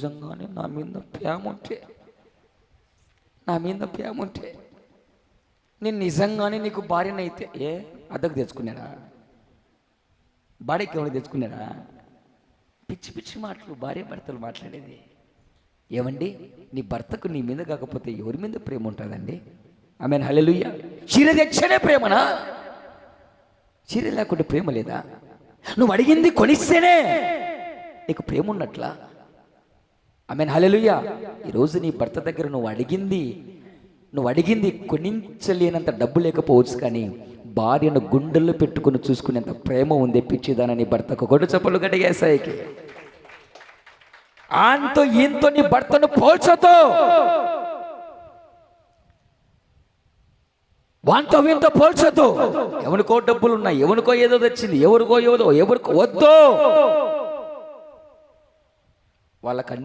నిజంగానే నా మీద ప్రేమ ఉంటే నా మీద ప్రేమ ఉంటే నేను నిజంగానే నీకు భార్యనైతే ఏ అద్దకు తెచ్చుకున్నాడా? బాడీకి ఎవరు తెచ్చుకున్నాడా? పిచ్చి పిచ్చి మాటలు భార్య భర్తలు మాట్లాడేది. ఏమండి? నీ భర్తకు నీ మీద కాకపోతే ఎవరి మీద ప్రేమ ఉంటుందండి? ఆమె హలెలుయ్య చీర తెచ్చనే ప్రేమనా? చీర లేకుంటే ప్రేమ లేదా? నువ్వు అడిగింది కొనిస్తేనే నీకు ప్రేమ ఉన్నట్లా? ఆమె హలెలుయ్య ఈరోజు నీ భర్త దగ్గర నువ్వు అడిగింది నువ్వు అడిగింది కొనించలేనంత డబ్బు లేకపోవచ్చు కానీ భార్యను గుండెల్లో పెట్టుకుని చూసుకునేంత ప్రేమ ఉంది పిచ్చిదానని భర్తకు. కొడు చెప్పలు గడిగేసాయికి ఆంతో ఈంతో నీ భర్తను పోల్చతో వాంతో వీంతో పోల్చదు ఎవరికో డబ్బులు ఉన్నాయి ఎవరికో ఏదో తెచ్చింది ఎవరికో ఏదో ఎవరికో వద్దు. వాళ్ళకన్నీ